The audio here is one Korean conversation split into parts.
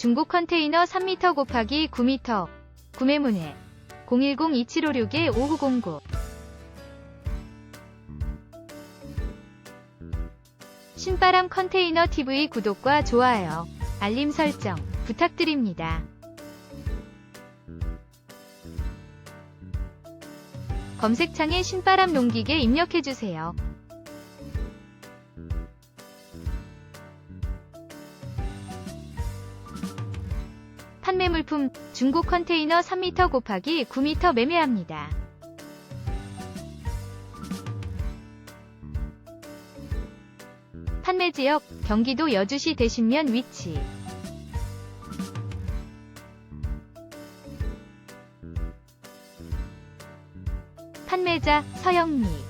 중고 컨테이너 3m 곱하기 9m. 구매문의 010-2756-5909. 신바람 컨테이너 TV 구독과 좋아요, 알림 설정 부탁드립니다. 검색창에 신바람 농기계 입력해주세요. 판매 물품 중고 컨테이너 3m 곱하기 9m 매매합니다. 판매 지역 경기도 여주시 대신면 위치 판매자 서영미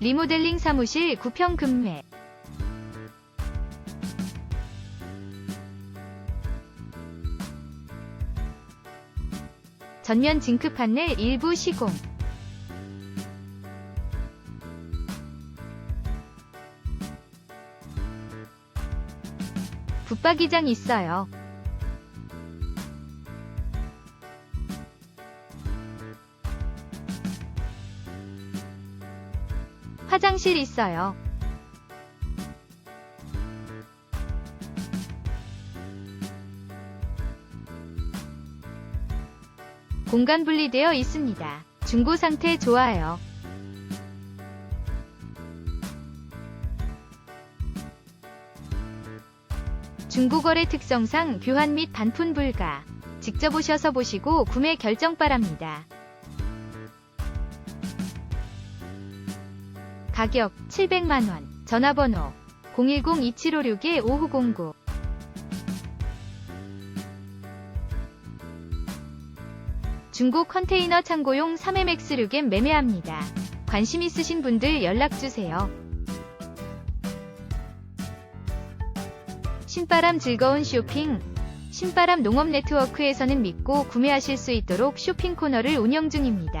리모델링 사무실 구평 금매 전면 징크 판넬 일부 시공 붙박이장 있어요. 화장실 있어요. 공간 분리되어 있습니다. 중고 상태 좋아요. 중고거래 특성상 교환 및 반품 불가. 직접 오셔서 보시고 구매 결정 바랍니다. 가격 700만원. 전화번호 010-2756-5909. 중고 컨테이너 창고용 3MX 류겜 매매합니다. 관심 있으신 분들 연락주세요. 신바람 즐거운 쇼핑 신바람 농업 네트워크에서는 믿고 구매하실 수 있도록 쇼핑 코너를 운영 중입니다.